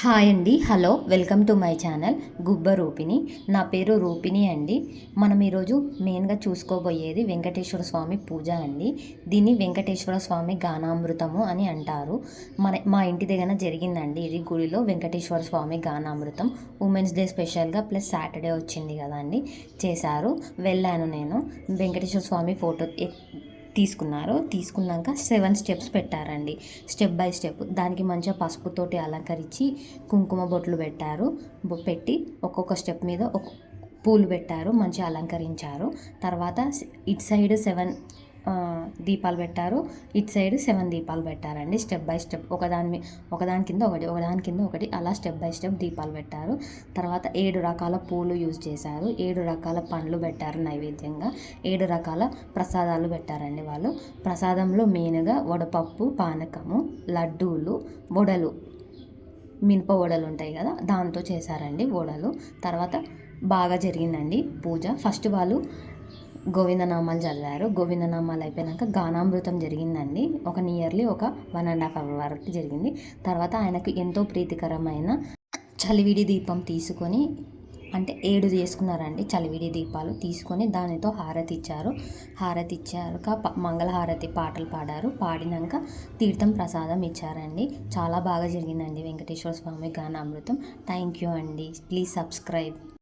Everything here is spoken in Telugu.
హాయ్ అండి. Hello welcome to my channel Gubba Rupini. నా పేరు రూపిణి అండి. మనం ఈరోజు మెయిన్గా చూసుకోబోయేది వెంకటేశ్వర స్వామి పూజ అండి. దీన్ని వెంకటేశ్వర స్వామి గానామృతము అని అంటారు. మన మా ఇంటి దగ్గర జరిగిందండి. ఇది గుడిలో వెంకటేశ్వర స్వామి గానామృతం. ఉమెన్స్ డే స్పెషల్గా ప్లస్ సాటర్డే వచ్చింది కదా అండి చేశారు. వెళ్ళాను నేను. వెంకటేశ్వర స్వామి ఫోటో తీసుకున్నారు తీసుకున్నాక సెవెన్ స్టెప్స్ పెట్టారండి. స్టెప్ బై స్టెప్ దానికి మంచిగా పసుపుతోటి అలంకరించి కుంకుమ బొట్లు పెట్టారు. పెట్టి ఒక్కొక్క స్టెప్ మీద ఒక పూలు పెట్టారు మంచిగా అలంకరించారు. తర్వాత స్- ఇటు సైడ్ సెవెన్ దీపాలు పెట్టారు. ఇటు సైడ్ సెవెన్ దీపాలు పెట్టారండి స్టెప్ బై స్టెప్. ఒకదాని ఒకదాని కింద ఒకటి ఒకదాని కింద ఒకటి అలా స్టెప్ బై స్టెప్ దీపాలు పెట్టారు. తర్వాత ఏడు రకాల పూలు యూజ్ చేశారు. ఏడు రకాల పండ్లు పెట్టారు నైవేద్యంగా. ఏడు రకాల ప్రసాదాలు పెట్టారండి వాళ్ళు. ప్రసాదంలో మెయిన్గా వడపప్పు పానకము లడ్డూలు వడలు మినప వడలు ఉంటాయి కదా దాంతో చేశారండి వడలు. తర్వాత బాగా జరిగిందండి పూజ. ఫస్ట్ వాళ్ళు గోవిందనామాలు చదివారు. గోవిందనామాలు అయిపోయాక గానామృతం జరిగిందండి. ఒక నియర్లీ ఒక వన్ అండ్ హాఫ్ అవర్ వరకు జరిగింది. తర్వాత ఆయనకు ఎంతో ప్రీతికరమైన చలివిడి దీపం తీసుకొని అంటే ఏడు చేసుకున్నారండి చలివిడి దీపాలు తీసుకొని దానితో హారతి ఇచ్చారు. హారతి ఇచ్చాక మంగళహారతి పాటలు పాడారు. పాడినాక తీర్థం ప్రసాదం ఇచ్చారండి. చాలా బాగా జరిగిందండి వెంకటేశ్వర స్వామి గానామృతం. థ్యాంక్ యూ అండి. Please subscribe